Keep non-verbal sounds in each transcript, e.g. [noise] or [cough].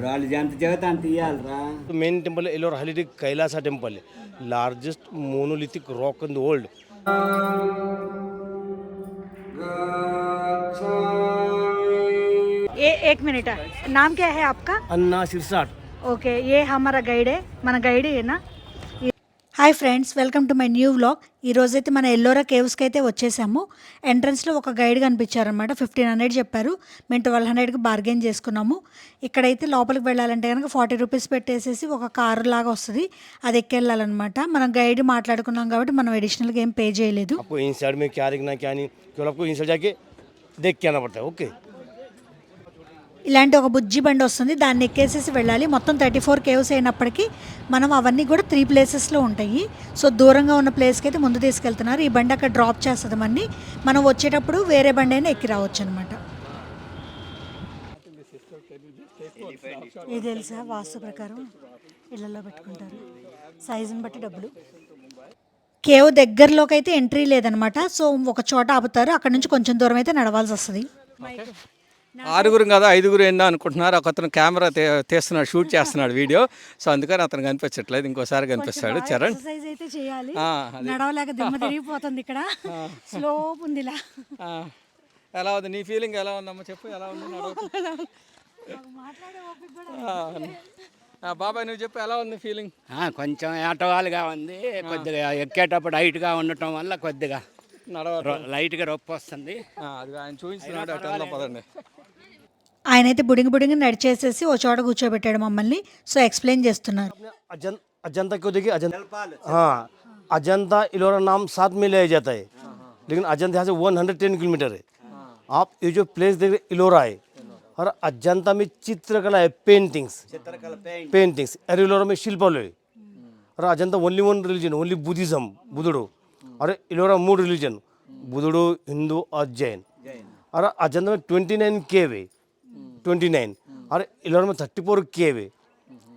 ఇప్పుడు వాళ్ళు ఎంత చెబితే అంత ఇవ్వాలిరా मेन टेम्पल है एलोरा हलिटिक कैलासा टेम्पल है largest monolithic rock in the world ये एक मिनट नाम क्या है आपका अन्ना सिरसाट ఓకే ఏ హమారా గైడే మన గైడేనా Hi friends welcome to my new vlog. ఈరోజైతే మన ఎల్లోరా కేవ్స్కి అయితే వచ్చేసాము. ఎంట్రన్స్లో ఒక గైడ్ కనిపించారనమాట ఫిఫ్టీన్ హండ్రెడ్ చెప్పారు. మేము ట్వెల్వ్ హండ్రెడ్కి బార్గెన్ చేసుకున్నాము. ఇక్కడైతే లోపలికి వెళ్ళాలంటే కనుక ఫార్టీ రూపీస్ పెట్టేసేసి ఒక కారు లాగా వస్తుంది. అది ఎక్కెళ్ళాలన్నమాట. మనం గైడ్ మాట్లాడుకున్నాం కాబట్టి మనం అడిషనల్గా ఏం పే చేయలేదు. ఈ మీ క్యారీ ఓకే ఇలాంటి ఒక బుజ్జి బండి వస్తుంది. దాన్ని ఎక్కేసేసి వెళ్ళాలి. మొత్తం థర్టీ ఫోర్ కేవ్స్ అయినప్పటికీ మనం అవన్నీ కూడా త్రీ ప్లేసెస్లో ఉంటాయి. సో దూరంగా ఉన్న ప్లేస్కి అయితే ముందు తీసుకెళ్తున్నారు. ఈ బండి అక్కడ డ్రాప్ చేస్తుంది మన్ని. మనం వచ్చేటప్పుడు వేరే బండి అయినా ఎక్కి రావచ్చు అనమాట ఇది తెలుసా? వాస్తు ప్రకారం ఇళ్ళల్లో పెట్టుకుంటారు. సైజుని బట్టి డబ్బులు. కేవ్ దగ్గరలోకి అయితే ఎంట్రీ లేదనమాట సో ఒక చోట ఆపుతారు. అక్కడ నుంచి కొంచెం దూరం అయితే నడవాల్సి వస్తుంది ఆరుగురు కదా ఐదుగురు ఎన్నో అనుకుంటున్నారు. ఒక అతను కెమెరా తీ- తీస్తున్నాడు షూట్ [laughs] చేస్తున్నాడు వీడియో. సో అందుకని అతను కనిపించట్లేదు. ఇంకోసారి కనిపిస్తాడు. చరణ్. అయితే చేయాలి. ఆ, నడవలేక దిమ్మ [laughs] తిరిగిపోతుంది ఇక్కడ. స్లోప్ ఉంది ఇలా ఆ, ఎలా ఉంది? నీ ఫీలింగ్ ఎలా ఉందమ్మా? చెప్పు ఎలా ఉంది? [laughs] బాబాయ్ నువ్వు చెప్పు ఎలా ఉంది ఫీలింగ్? ఆ, కొంచెం ఏటవాలుగా ఉంది. కొద్దిగా ఎక్కేటప్పుడు హైట్గా ఉండటం వల్ల కొద్దిగా నడవ రొ- లైట్గా రొప్పి వస్తుంది అది ఆయన చూపిస్తున్నాడు అటు వెళ్దాం పదండి. ఆయన అయితే బుడింగి బుడింగి నడిచేసేసి ఓ చోట కూర్చోబెట్టాడు మమ్మల్ని సో ఎక్స్ప్లెయిన్ చేస్తున్నారు अजं अजंता क्यों देखिए अजंता हाँ अजंता इलोरा नाम साथ में लिया जाता है लेकिन अजंता यहाँ से 110 किलोमीटर है आप ये जो प्लेस देख रहे इलोरा है और अजंता में चित्रकला है पेंटिंग्स पेंटिंग्स और इलोरा में शिल्पालय है और Ajanta only one religion only Buddhism बुद्धड़ो और इलोरा मूड रिलीजन बुद्धड़ो हिंदू और जैन और अजंता में ट्वेंटी नाइन केव है ट्वेंटी नाइन और इलेवन में थर्टी फोर के वे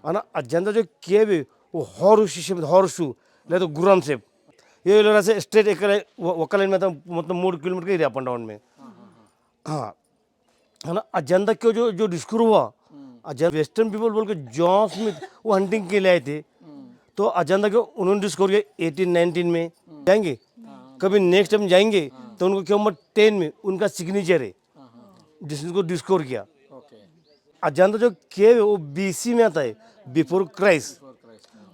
है ना जनता जो के वे वो हॉर्स शब्द हॉर्स शू ले तो गुरम सेप ये इलेवन से स्ट्रेट एक वक्का लाइन में तो मतलब मूड, किलोमीटर के एरिया अप डाउन में। हाँ। है ना और जनता क्यों जो जो डिस्कवर हुआ जब वेस्टर्न पीपल बोल के जॉन स्मिथ वो हंटिंग के लिए आए थे। तो अजंता के उन्होंने डिस्कवर किया एटीन नाइनटीन में। जाएँगे? कभी नेक्स्ट टाइम जाएँगे तो उनको क्यों मत टेन में, उनका सिग्नेचर है। जिसने को डिस्कवर किया। अजंता जो केव वो बीसी में आता है बिफोर क्राइस्ट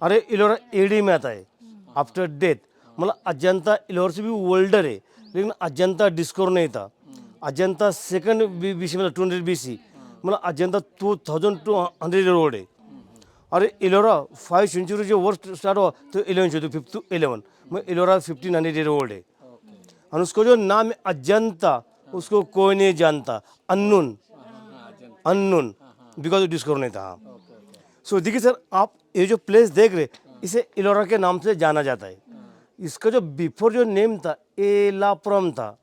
अरे, इलोरा एडी में आता है आफ्टर डेथ मतलब अजंता इलोर से भी ओल्डर है, लेकिन अजंता डिस्कोर नहीं था। अजंता सेकंड बीसी मतलब टू हंड्रेड बीसी मतलब Ajanta two thousand two hundred road है। अरे, इलोरा फाइव सेंचुरी जो वर्ष स्टार्ट हुआ तो इलेवन से फिफ्थ इलेवन मतलब Ellora fifteen hundred year old है। और उसको जो नाम है अजंता, उसको कोई नहीं जानता। अननोन। अननोन। बिकॉज़ डिस्कवर नहीं था हाँ। सो देखिए सर, आप ये जो प्लेस देख रहे, इसे इलोरा के नाम से जाना जाता है। इसका जो बिफोर जो नेम था, एलापुरम था।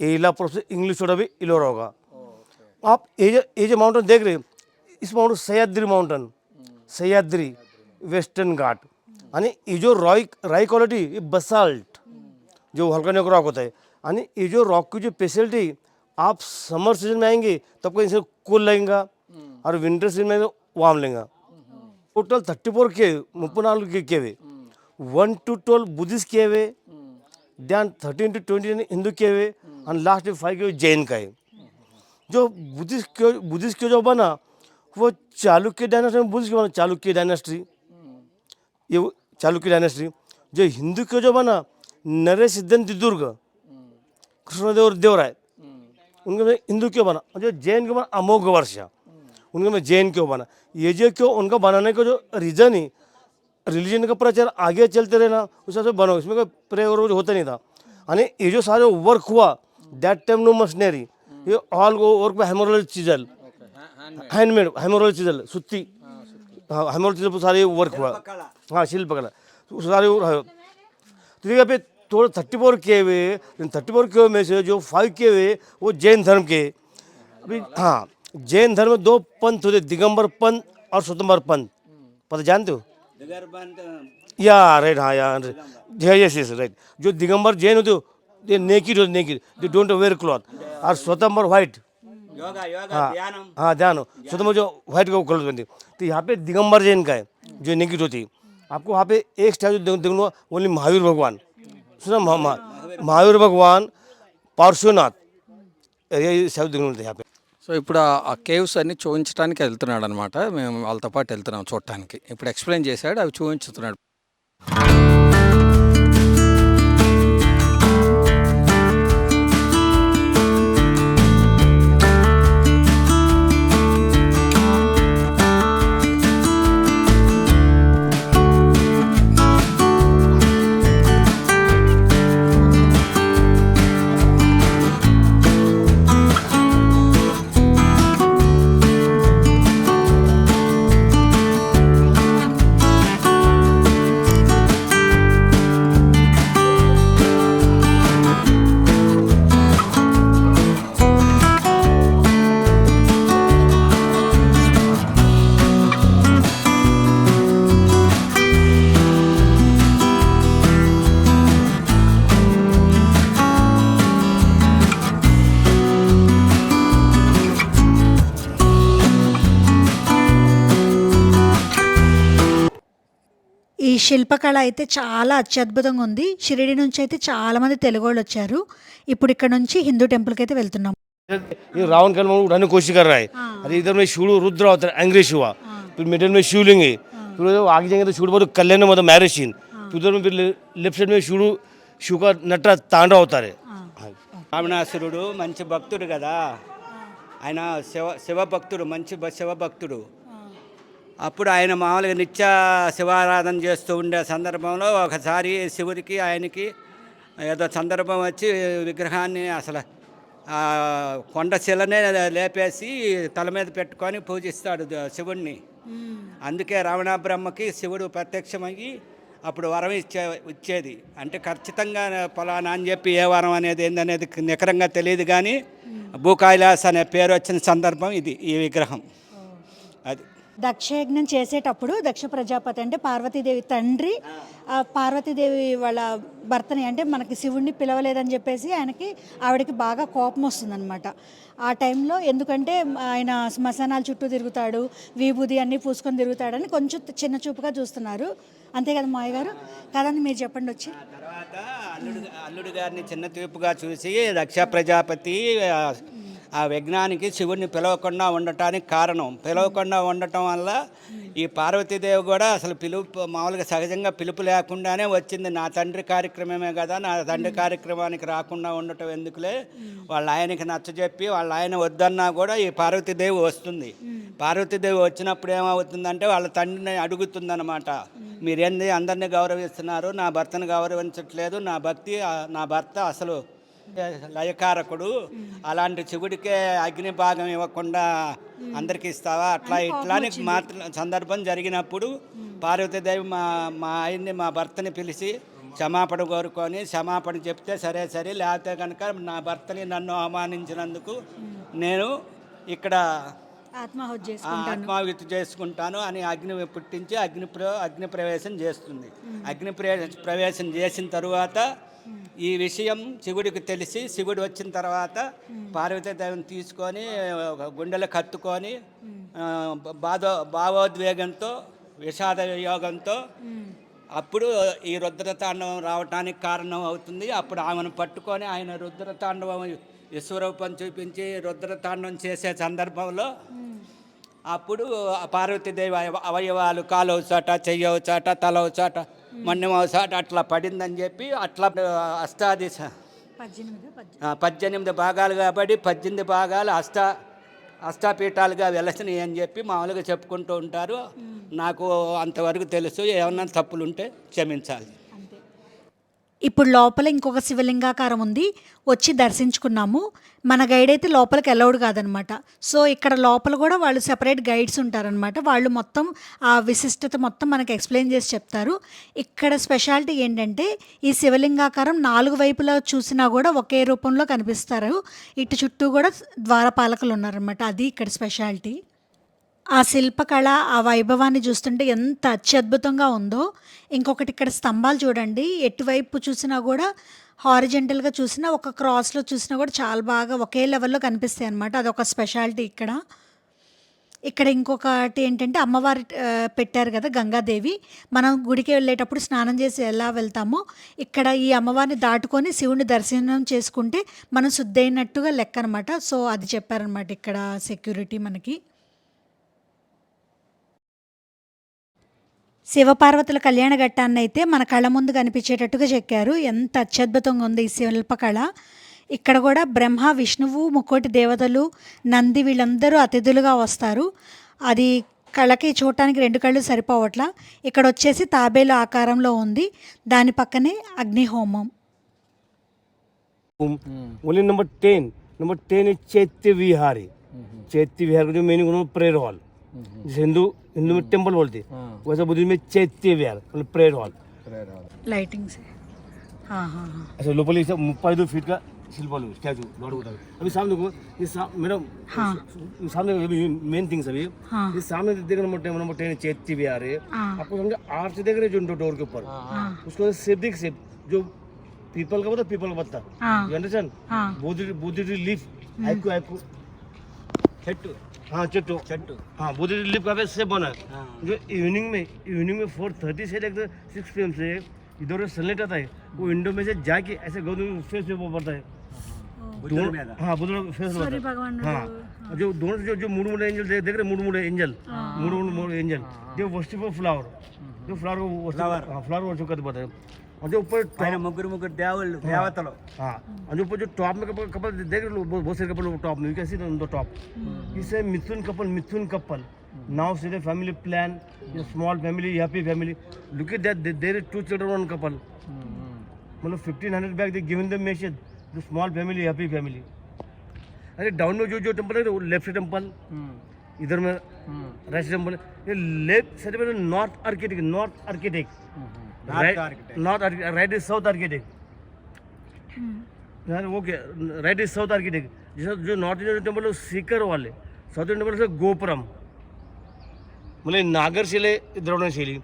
एलापुरम से इंग्लिश थोड़ा भी इलोरा होगा। आप ये जो ये जो माउंटेन देख रहे हैं, इस mountain Sahyadri mountain Sahyadri western Ghat आणि ये जो रॉय राई क्वालिटी ये बसाल्ट जो हल्का रॉक होता है। आणि ये जो रॉक की जो स्पेशलिटी आप समर सीज़न में आएँगे तो आपको इनसे कूल लगेगा और विंटर सीजन में वार्म लेगा टोटल थर्टी फोर के ముప్పై నాలుగు के caves one to twelve Buddhist caves then thirteen to twenty Hindu caves और लास्ट फाइव के जैन का है जो बुद्धिस्ट क्यों बुद्धिस्ट क्यों जो बना वो चालुक्य डायनेस्टी में बुद्धिस्ट क्यों बना चालुक्य डायनेस्टी ये वो चालुक्य डायनेस्टी जो हिंदू क्यों जो बना नरेश सिद्धन दुर्ग कृष्णदेव देवराय उनके में हिंदू क्यों बना और जो जैन क्यों बना अमोघ वर्ष उनके में जैन क्यों बना? ये जो क्यों उनका बनाने का जो रीज़न ही रिलीजन का प्रचार आगे चलते रहना, उस हिसाब से बनो, इसमें कोई प्रेयर और होता नहीं था। आणि ये जो सारे वर्क हुआ दैट टाइम नो मशीनरी ये all work by hammer chisel handmade hammer chisel सुत्ती। हाँ हेमोरल चिजल पर सारे वर्क हुआ। हाँ शिल्पकला तो सारे। तो देखिए पे थोड़े थर्टी फोर के हुए थर्टी फोर के में से जो फाइव के हुए, वो जैन धर्म के। अभी हाँ। जैन धर्म में दो पंथ होते दिगंबर पंथ और स्वतंबर पंथ। पता जानते हो? या राइट हाँ यार यस यस राइट जो दिगंबर जैन होते हो दे नेकिड होते naked they don't wear cloth और स्वतंबर व्हाइट हाँ हाँ ध्यान हो स्वतंबर जो व्हाइट का क्लॉथ पहनते तो यहाँ पे दिगंबर जैन का है जो नेकिड होती। है आपको वहाँ पे एक स्टैचू देख लो ओनली महावीर भगवान। सुना महावीर भगवान पार्श्वनाथ। ये स्टैचू देखने मिलते यहाँ पे। సో ఇప్పుడు ఆ- కేవ్స్ అన్ని చూపించడానికి వెళ్తున్నాడు అనమాట మేము వాళ్ళతో పాటు వెళ్తున్నాం చూడటానికి. ఇప్పుడు ఎక్స్ప్లెయిన్ చేశాడు అవి చూపించుతున్నాడు శిల్పకళ అయితే చాలా అత్యద్భుతంగా ఉంది షిరిడి నుంచి అయితే చాలా మంది తెలుగు వాళ్ళు వచ్చారు ఇప్పుడు ఇక్కడ నుంచి హిందూ టెంపుల్కి అయితే వెళ్తున్నాం ये रावण का मन उड़ाने की कोशिश कर रहा है अरे इधर में शिव रुद्र होता है एंग्री शिवा फिर मिडिल में शिवलिंग है फिर वो आगे जाएंगे तो शिव बोलो कल्याण मतलब मैरिज सीन फिर उधर में फिर लेफ्ट साइड में शिव शिव का नटरा तांडा होता है हाँ। రావణాసురుడు మంచి భక్తుడు కదా ఆయన శివ శివభక్తుడు మంచి భ- శివభక్తుడు అప్పుడు ఆయన మామూలుగా నిత్య శివారాధన చేస్తూ ఉండే సందర్భంలో ఒకసారి శివుడికి ఆయనకి ఏదో సందర్భం వచ్చి విగ్రహాన్ని అసలు కొండ శిలనే లేపేసి తల మీద పెట్టుకొని పూజిస్తాడు శివుణ్ణి. అందుకే రావణ బ్రహ్మకి శివుడు ప్రత్యక్షమయ్యి అప్పుడు వరం ఇచ్చే ఇచ్చేది. అంటే ఖచ్చితంగా ఫలానా అని చెప్పి ఏ వరం అనేది ఏందనేది నికరంగా తెలియదు కానీ భూకైలాస్ అనే పేరు వచ్చిన సందర్భం ఇది ఈ విగ్రహం. అది. దక్షయజ్ఞం చేసేటప్పుడు దక్ష ప్రజాపతి అంటే పార్వతీదేవి తండ్రి పార్వతీదేవి వాళ్ళ భర్తని అంటే మనకి శివుణ్ణి పిలవలేదని చెప్పేసి ఆయనకి ఆవిడకి బాగా కోపం వస్తుందన్నమాట. ఆ టైంలో ఎందుకంటే ఆయన శ్మశానాల చుట్టూ తిరుగుతాడు విభూది అన్నీ పూసుకొని తిరుగుతాడని కొంచెం చిన్న చూపుగా చూస్తున్నారు. అంతే కదా మాయ గారు? కదండి మీరు చెప్పండి వచ్చి. తర్వాత అల్లుడు అల్లుడు గారిని చిన్న తీపుగా చూసి దక్ష ప్రజాపతి ఆ, విఘ్నానికి శివుడిని పిలవకుండా ఉండటానికి కారణం. పిలవకుండా ఉండటం వల్ల ఈ పార్వతీదేవి కూడా అసలు పిలుపు మామూలుగా సహజంగా పిలుపు లేకుండానే వచ్చింది. నా తండ్రి కార్యక్రమమే కదా నా తండ్రి కార్యక్రమానికి రాకుండా ఉండటం ఎందుకులే? వాళ్ళ ఆయనకి నచ్చజెప్పి వాళ్ళ ఆయన వద్దన్నా కూడా ఈ పార్వతీదేవి వస్తుంది. పార్వతీదేవి వచ్చినప్పుడు ఏమవుతుందంటే వాళ్ళ తండ్రిని అడుగుతుందన్నమాట. మీరేంది అందరినీ గౌరవిస్తున్నారు? నా భర్తను గౌరవించట్లేదు. నా భక్తి నా భర్త అసలు లయకారకుడు. అలాంటి శివుడికే అగ్ని భాగం ఇవ్వకుండా అందరికి ఇస్తావా? అట్లా ఇట్లా మాత్రం సందర్భం జరిగినప్పుడు పార్వతీదేవి మా మా ఆయన్ని మా భర్తని పిలిచి క్షమాపణ కోరుకొని క్షమాపణ చెప్తే సరే సరే లేకపోతే కనుక నా భర్తని నన్ను అవమానించినందుకు నేను ఇక్కడ ఆత్మాహుతి చేసుకుంటాను. అని అగ్ని పుట్టించి అగ్ని ప్ర అగ్ని ప్రవేశం చేస్తుంది. అగ్ని ప్రవే- ప్రవేశం చేసిన తరువాత ఈ విషయం శివుడికి తెలిసి శివుడు వచ్చిన తర్వాత పార్వతీదేవిని తీసుకొని గుండెలు కత్తుకొని బాధో భావోద్వేగంతో విషాద యోగంతో అప్పుడు ఈ రుద్రతాండవం రావటానికి కారణం అవుతుంది. అప్పుడు ఆమెను పట్టుకొని ఆయన రుద్రతాండవం విశ్వరూపం చూపించి రుద్రతాండవం చేసే సందర్భంలో అప్పుడు పార్వతీదేవి అవయవాలు కాలువ చాట చెయ్యవు చాట తలవు చాట మన్యమవు చాట అట్లా పడిందని చెప్పి అట్లా అష్టాది స- పద్దెనిమిది భాగాలు కాబట్టి పద్దెనిమిది భాగాలు అష్ట అష్టాపీఠాలుగా వెలసినాయి అని చెప్పి మామూలుగా చెప్పుకుంటూ ఉంటారు. నాకు అంతవరకు తెలుసు ఏమన్నా తప్పులుంటే క్షమించాలి. ఇప్పుడు లోపల ఇంకొక శివలింగాకారం ఉంది. వచ్చి దర్శించుకున్నాము. మన గైడ్ అయితే లోపలికి అలౌడ్ కాదనమాట. సో ఇక్కడ లోపల కూడా వాళ్ళు సెపరేట్ గైడ్స్ ఉంటారనమాట. వాళ్ళు మొత్తం ఆ విశిష్టత మొత్తం మనకు ఎక్స్ప్లెయిన్ చేసి చెప్తారు. ఇక్కడ స్పెషాలిటీ ఏంటంటే ఈ శివలింగాకారం నాలుగు వైపులా చూసినా కూడా ఒకే రూపంలో కనిపిస్తారు. ఇటు చుట్టూ కూడా ద్వారపాలకులు ఉన్నారనమాట. అది ఇక్కడ స్పెషాలిటీ ఆ శిల్పకళ ఆ వైభవాన్ని చూస్తుంటే ఎంత అత్యద్భుతంగా ఉందో. ఇంకొకటి ఇక్కడ స్తంభాలు చూడండి. ఎటువైపు చూసినా కూడా హారిజెంటల్గా చూసినా ఒక క్రాస్లో చూసినా కూడా చాలా బాగా ఒకే లెవెల్లో కనిపిస్తాయి అనమాట అదొక స్పెషాలిటీ ఇక్కడ. ఇక్కడ ఇంకొకటి ఏంటంటే అమ్మవారి పెట్టారు కదా గంగాదేవి. మనం గుడికి వెళ్ళేటప్పుడు స్నానం చేసి ఎలా వెళ్తామో ఇక్కడ ఈ అమ్మవారిని దాటుకొని శివుని దర్శనం చేసుకుంటే మనం శుద్ధైనట్టుగా లెక్క అనమాట సో అది చెప్పారనమాట ఇక్కడ సెక్యూరిటీ మనకి. శివపార్వతుల కళ్యాణ ఘట్టాన్ని అయితే మన కళ్ళ ముందు కనిపించేటట్టుగా చెక్కారు. ఎంత అత్యద్భుతంగా ఉంది ఈ శిల్పకళ ఇక్కడ కూడా బ్రహ్మ విష్ణువు ముక్కోటి దేవతలు నంది వీళ్ళందరూ అతిథులుగా వస్తారు. అది కళ్ళకి చూడటానికి రెండు కళ్ళు సరిపోవట్ల. ఇక్కడ వచ్చేసి తాబేలు ఆకారంలో ఉంది. దాని పక్కనే అగ్నిహోమం. Only number ten. Number ten chaitya Vihari. Chaitya Vihari meaning hall जिसे हिंदू हिंदू में टेंपल बोलते हैं. वैसे बुद्धिज्म में चैत्य विहार मतलब प्रेयर हॉल लाइटिंग से. हाँ हाँ हाँ. अच्छा लोपल दो फीट का शिल्पा स्टैचू लॉर्ड अभी सामने को ये सा, मेरा हाँ. सामने मेन हाँ। ये सामने देख भी आ रहे हैं. आपको समझे आर्च देख रहे जो डोर के ऊपर. उसको देख जो पीपल का पता पीपल का पत्ता यू अंडरस्टैंड लीफ आई को आई को हेड टू हाँ चट्टू। चट्टू। हाँ बुद्ध रिलीफ का से बना। है। जो इवनिंग में इवनिंग में फोर थर्टी से लेकर सिक्स पी एम से इधर सनलाइट आता है वो विंडो में से जाके ऐसे गौतम फेस पे पड़ता है। हाँ। बुध फेस हाँ, हाँ।, हाँ। जो दोनों जो जो मुड़ मुड़ एंजल देख रहे मुड़ मुड़े एंजल मुड़ मुड़ एंजल जो वर्शिप फ्लावर जो फ्लावर फ्लावर हाँ फ्लावर वर्शिप करते बताए और जो ऊपर పైన ముగ్గురు ముగ్గురు దేవుళ్ళు దేవతలు हाँ और जो ऊपर जो टॉप में कपल कपल देख रहे हो बहुत बहुत सारे कपल टॉप में कैसे ऑन द टॉप इसे mithun couple mithun couple now see the family plan small family happy family look at that there is two children one couple मतलब 1500 back they given the message the small family happy family अरे down में जो जो temple है वो left temple इधर में right temple ये लेफ्ट साइड में north architect north architect North architect. north right is south architect यार वो राइट इज़ साउथ आर्किटेक्ट जैसे जो नॉर्थ इंडियन टेंपल है सीकर वाले साउथ इंडियन टेंपल गोपुरम मतलब नागर शिले द्रवण शैली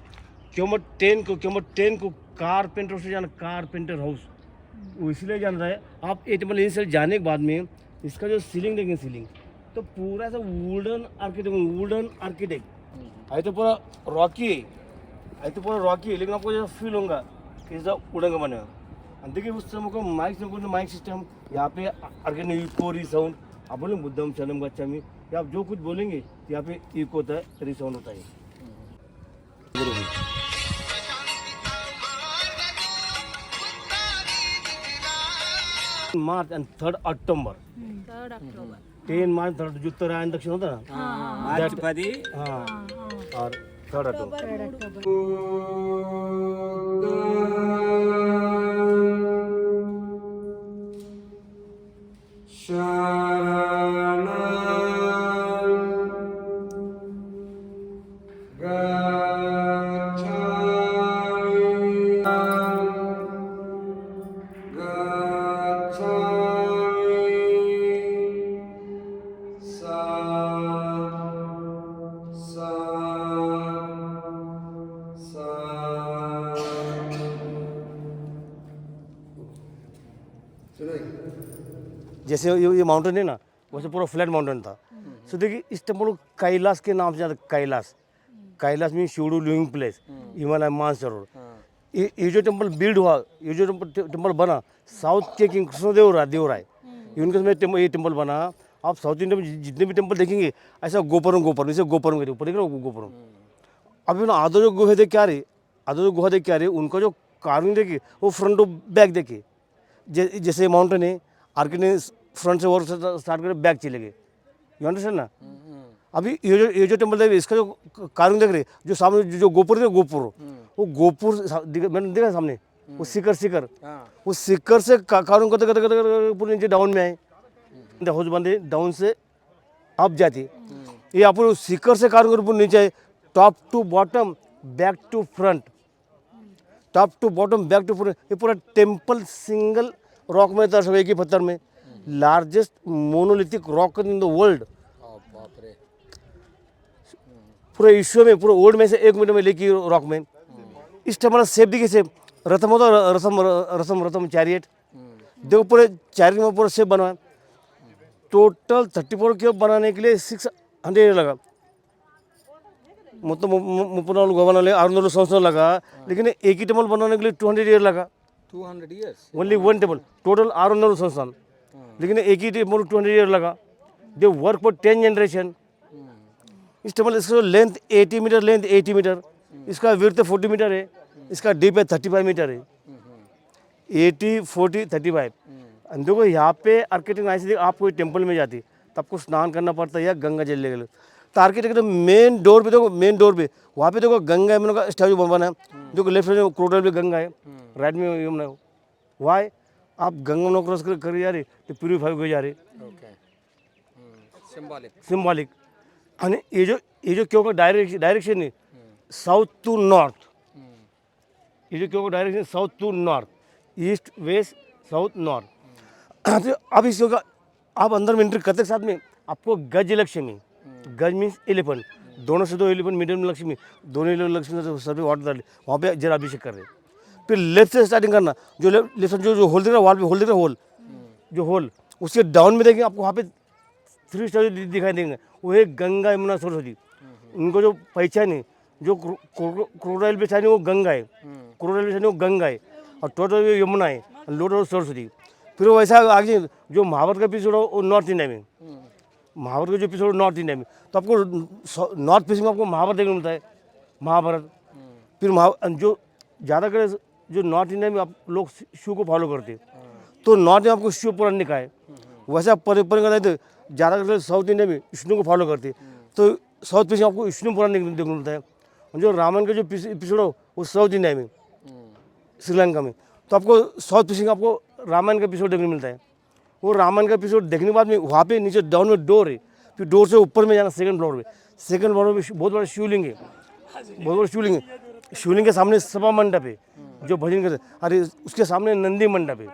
क्यों टेन को क्यों टेन को कारपेंटर से जाना कारपेंटर हाउस वो इसलिए जान रहा है आप ये टेंपल इनिशियल जाने के बाद में इसका जो सीलिंग देखेंगे सीलिंग तो पूरा ऐसा वुडन आर्किटेक्ट वुडन आर्किटेक्ट है तो पूरा रॉकी है। है तो पूरा रॉकी है लेकिन आपको जैसा फील होगा कि जैसा उड़ंग बने और देखिए उस समय को माइक से माइक सिस्टम यहाँ पे अर्गेन इको रिसाउंड आप बोले बुद्धम शनम गच्छामी या आप जो कुछ बोलेंगे तो यहाँ पे इको होता है रिसाउंड होता है March and third October ten March third जो उत्तरायण दक्षिण होता है ना మార్చి పది हाँ और third October. जैसे ये ये माउंटेन है ना वैसे पूरा फ्लैट माउंटेन था। सो देखिए इस टेंपल को कैलाश के नाम से जाता कैलाश। कैलाश मीन शिवडू लिविंग प्लेस हिमालय मानसरोवर। ये ये जो टेंपल बिल्ड हुआ ये जो टेंपल बना साउथ के किंग कृष्णदेव राय देव राय उनके समय ये टेंपल बना। आप साउथ इंडिया में जितने भी टेंपल देखेंगे ऐसा गोपुरम गोपुरम जैसे गोपुरम के ऊपर देख रहे हो गोपुरम। अभी ना आधो जो गुहा देख क्या रही आधो जो गुहा देख क्या रही उनका जो कार्विंग देखिए वो फ्रंट टू बैक देखिए जैसे माउंटेन है आर्किट ने फ्रंट से वर्क स्टार्ट कर बैक चले गए यू अंडरस्टैंड ना अभी ये जो ये जो टेंपल देख रहे इसका जो कार्विंग देख रहे जो सामने जो, गोपुर है गोपुर। वो गोपुर मैंने देखा सामने? वो सिकर सिकर वो सिकर से का- कार्विंग करते करते करते पूरे नीचे डाउन में आए। हाउस बंदे डाउन से अप जाती। ये आप सिकर से करके पूरे नीचे आए। Top to bottom back to front top to bottom back to front ये पूरा टेंपल सिंगल रॉक में था सब एक ही पत्थर में। Largest monolithic rock in the world पूरे विश्व में पूरे वर्ल्ड में से एक मिनट में लेके रॉक में। इस टाइम हमारा सेफ़ देखिए सेफ़ रथम होता है, रथम रथम चैरियट देखो पूरे चैरियट में पूरा सेफ़ बनवा टोटल थर्टी फोर क्यूब बनाने के लिए सिक्स हंड्रेड लगा। मतलब मुपनाल गवर्न अरुणाल संस्थान लगा लेकिन एक ही टेबल बनाने के लिए टू हंड्रेड ईयर लगा। Two hundred years only one table total Arunachal संस्थान। लेकिन एक ही टेबल टू हंड्रेड ईयर लगा। They work for ten generation इस टेबल इसका length eighty metre length eighty metre इसका विर्थ फोर्टी मीटर है। इसका डीप है थर्टी फाइव मीटर है। एटी फोर्टी थर्टी फाइव देखो यहाँ पे आर्किटेक्ट आई से आप कोई टेंपल में जाती तब आपको स्नान करना पड़ता है या गंगा जल ले गए तारकेट एकदम मेन डोर पे देखो मेन डोर पे। वहाँ पे देखो गंगा यमुना का स्टैचू बनवाना है। हम्म। देखो लेफ़्ट में क्रोडल भी गंगा है। हम्म। राइट में यमुना है। वाई आप गंगा यमुना क्रॉस कर, कर जा रहे तो प्यूरिफाई हो जा रहे। सिम्बॉलिक सिम्बॉलिक आणि हे जो ये जो क्यों का डायरेक्शन डायरेक्शन है? साउथ टू नॉर्थ ये जो क्यों का direction south to north east west south north तो अब इस योगा आप अंदर में एंट्री करते साथ में आपको गज लक्ष्मी गज मीन्स एलिफेंट, दोनों से दो एलिफेंट, मीडियम लक्ष्मी, दोनों लक्ष्मी से सर पे वाटर डाले, वहाँ पे जरा अभिषेक कर रहे फिर लेफ़्ट से स्टार्टिंग करना, जो लेफ़्ट जो जो होल दिख रहा है पे होल दिख रहा है होल जो होल उसके डाउन में देखेंगे, आपको वहाँ पे थ्री स्टार दिखाई देंगे, वो है गंगा यमुना सरस्वती। उनको जो पहचान है, जो क्रोडाइल पे वो गंगा है क्रोडाइल पे छानी वो गंगा है, और टोटल यमुना है लोटल सरस्वती। फिर वैसा आगे, जो महाभारत का हो, वो नॉर्थ इंडिया में। महाभारत का जो एपिसोड नॉर्थ इंडिया में तो आपको नॉर्थ फेसिंग में आपको महाभारत देखने को मिलता है। महाभारत। फिर महा जो ज़्यादा कर जो नॉर्थ इंडिया में आप लोग शिव को फॉलो करते तो नॉर्थ में आपको शिव पुराण लिखा है। वैसे आप पर पर करते हैं तो ज़्यादा साउथ इंडिया में विष्णु को फॉलो करते तो साउथ फेसिंग आपको विष्णु पुराण देखने देखने को मिलता है। जो रामायण का जो एपिसोड हो वो साउथ इंडिया में श्रीलंका में तो आपको साउथ फेसिंग आपको रामायण का एपिसोड देखने को मिलता है। वो रामायण का एपिसोड देखने के बाद में वहाँ पे नीचे डाउन में डोर है फिर डोर से ऊपर में जाना सेकंड फ्लोर पे। सेकंड फ्लोर पे बहुत बड़ा शिवलिंग है। बहुत बड़ा शिवलिंग है। शिवलिंग के सामने सभा मंडप है जो भजन करते अरे उसके सामने नंदी मंडप है।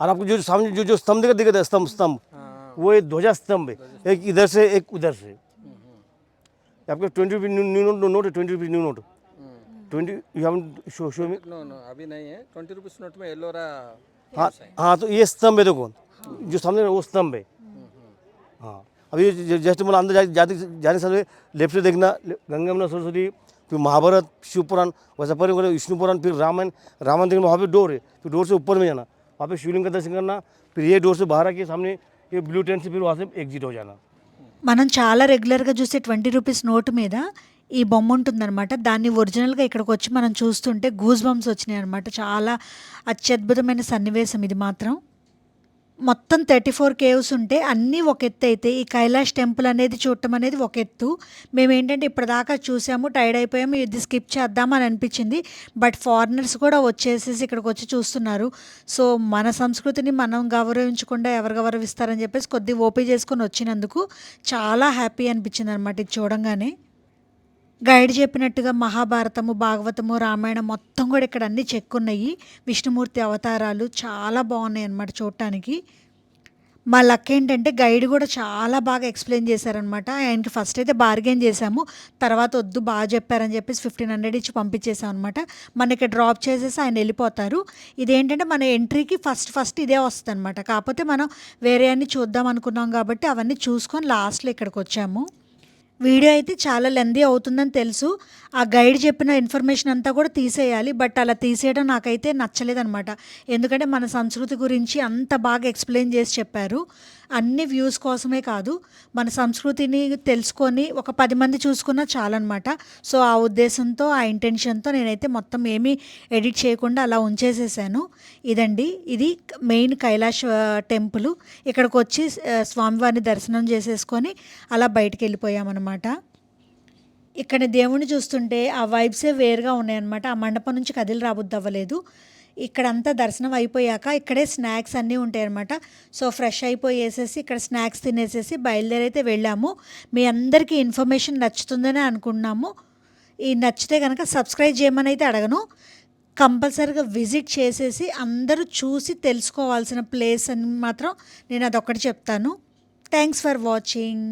और आपको जो सामने जो जो स्तंभ दिखा दिखा स्तंभ स्तंभ वो एक ध्वजा स्तंभ है। एक इधर से एक उधर से। आपके twenty rupees new note note है twenty rupees new note twenty you have show show में नो नो अभी नहीं है। ट्वेंटी रुपीज़ नोट में येलोरा हाँ हाँ तो ये स्तंभ है देखो जो सामने वो स्तंभ है हाँ अभी ज- जस्ट मतलब अंदर जा, जाते जाने से लेफ्ट से देखना ले- गंगा यमुना सरस्वती फिर महाभारत शिव पुराण वैसा पर विष्णु पुराण फिर रामायण रामायण देखना वहाँ पे डोर है फिर डोर से ऊपर में जाना वहाँ पे शिवलिंग का दर्शन करना फिर ये डोर से बाहर आके सामने ये ब्लू टेंट से फिर वहाँ से एग्जिट हो जाना మనం చాలా రెగ్యులర్గా చూసే ట్వంటీ రూపీస్ నోటు మీద ఈ బొమ్మ ఉంటుందన్నమాట. దాన్ని ఒరిజినల్గా ఇక్కడికి వచ్చి మనం చూస్తుంటే గూజ్ బంప్స్ వచ్చినాయి అనమాట చాలా అత్యద్భుతమైన సన్నివేశం ఇది మాత్రం. మొత్తం థర్టీ ఫోర్ కేవ్స్ ఉంటే అన్నీ ఒక ఎత్తు అయితే ఈ కైలాష్ టెంపుల్ అనేది చూడటం అనేది ఒక ఎత్తు. మేము ఏంటంటే ఇప్పటిదాకా చూసాము టైర్డ్ అయిపోయాము ఇది స్కిప్ చేద్దామని అనిపించింది. బట్ ఫారినర్స్ కూడా వచ్చేసేసి ఇక్కడికి వచ్చి చూస్తున్నారు. సో మన సంస్కృతిని మనం గౌరవించకుండా ఎవరు గౌరవిస్తారని చెప్పేసి కొద్ది ఓపీ చేసుకొని వచ్చినందుకు చాలా హ్యాపీ అనిపించింది అనమాట ఇది చూడంగానే. గైడ్ చెప్పినట్టుగా మహాభారతము భాగవతము రామాయణం మొత్తం కూడా ఇక్కడ అన్ని చెక్కున్నాయి. విష్ణుమూర్తి అవతారాలు చాలా బాగున్నాయి అన్నమాట చూడటానికి. మా లక్ ఏంటంటే గైడ్ కూడా చాలా బాగా ఎక్స్ప్లెయిన్ చేశారనమాట ఆయనకి ఫస్ట్ అయితే బార్గెన్ చేశాము. తర్వాత వద్దు బాగా చెప్పారని చెప్పేసి ఫిఫ్టీన్ హండ్రెడ్ ఇచ్చి పంపించేసాం అనమాట మనకి డ్రాప్ చేసేసి ఆయన వెళ్ళిపోతారు. ఇదేంటంటే మన ఎంట్రీకి ఫస్ట్ ఫస్ట్ ఇదే వస్తుంది అనమాట కాకపోతే మనం వేరే అన్ని చూద్దాం అనుకున్నాం కాబట్టి అవన్నీ చూసుకొని లాస్ట్లో ఇక్కడికి వచ్చాము. వీడియో అయితే చాలా లెందీ అవుతుందని తెలుసు. ఆ గైడ్ చెప్పిన ఇన్ఫర్మేషన్ అంతా కూడా తీసేయాలి. బట్ అలా తీసేయడం నాకైతే నచ్చలేదన్నమాట. ఎందుకంటే మన సంస్కృతి గురించి అంత బాగా ఎక్స్ప్లెయిన్ చేసి చెప్పారు. అన్ని వ్యూస్ కోసమే కాదు మన సంస్కృతిని తెలుసుకొని ఒక పది మంది చూసుకున్నా చాలన్నమాట. సో ఆ ఉద్దేశంతో ఆ ఇంటెన్షన్తో నేనైతే మొత్తం ఏమీ ఎడిట్ చేయకుండా అలా ఉంచేసేసాను. ఇదండి. ఇది మెయిన్ కైలాష్ టెంపుల్. ఇక్కడికి వచ్చి స్వామివారిని దర్శనం చేసేసుకొని అలా బయటికి వెళ్ళిపోయామన్నమాట ఇక్కడ దేవుణ్ణి చూస్తుంటే ఆ వైబ్సే వేరుగా ఉన్నాయన్నమాట. ఆ మండపం నుంచి కదిలి రాబుద్ది అవ్వలేదు ఇక్కడంతా దర్శనం అయిపోయాక ఇక్కడే స్నాక్స్ అన్నీ ఉంటాయి అనమాట సో ఫ్రెష్ అయిపోయేసేసి ఇక్కడ స్నాక్స్ తినేసేసి బయలుదేరైతే వెళ్ళాము. మీ అందరికీ ఇన్ఫర్మేషన్ నచ్చుతుందని అనుకున్నాము. ఈ నచ్చితే కనుక సబ్స్క్రైబ్ చేయమని అయితే అడగను. కంపల్సరీగా విజిట్ చేసేసి అందరూ చూసి తెలుసుకోవాల్సిన ప్లేస్ అని మాత్రం నేను అదొక్కటి చెప్తాను. Thanks for watching.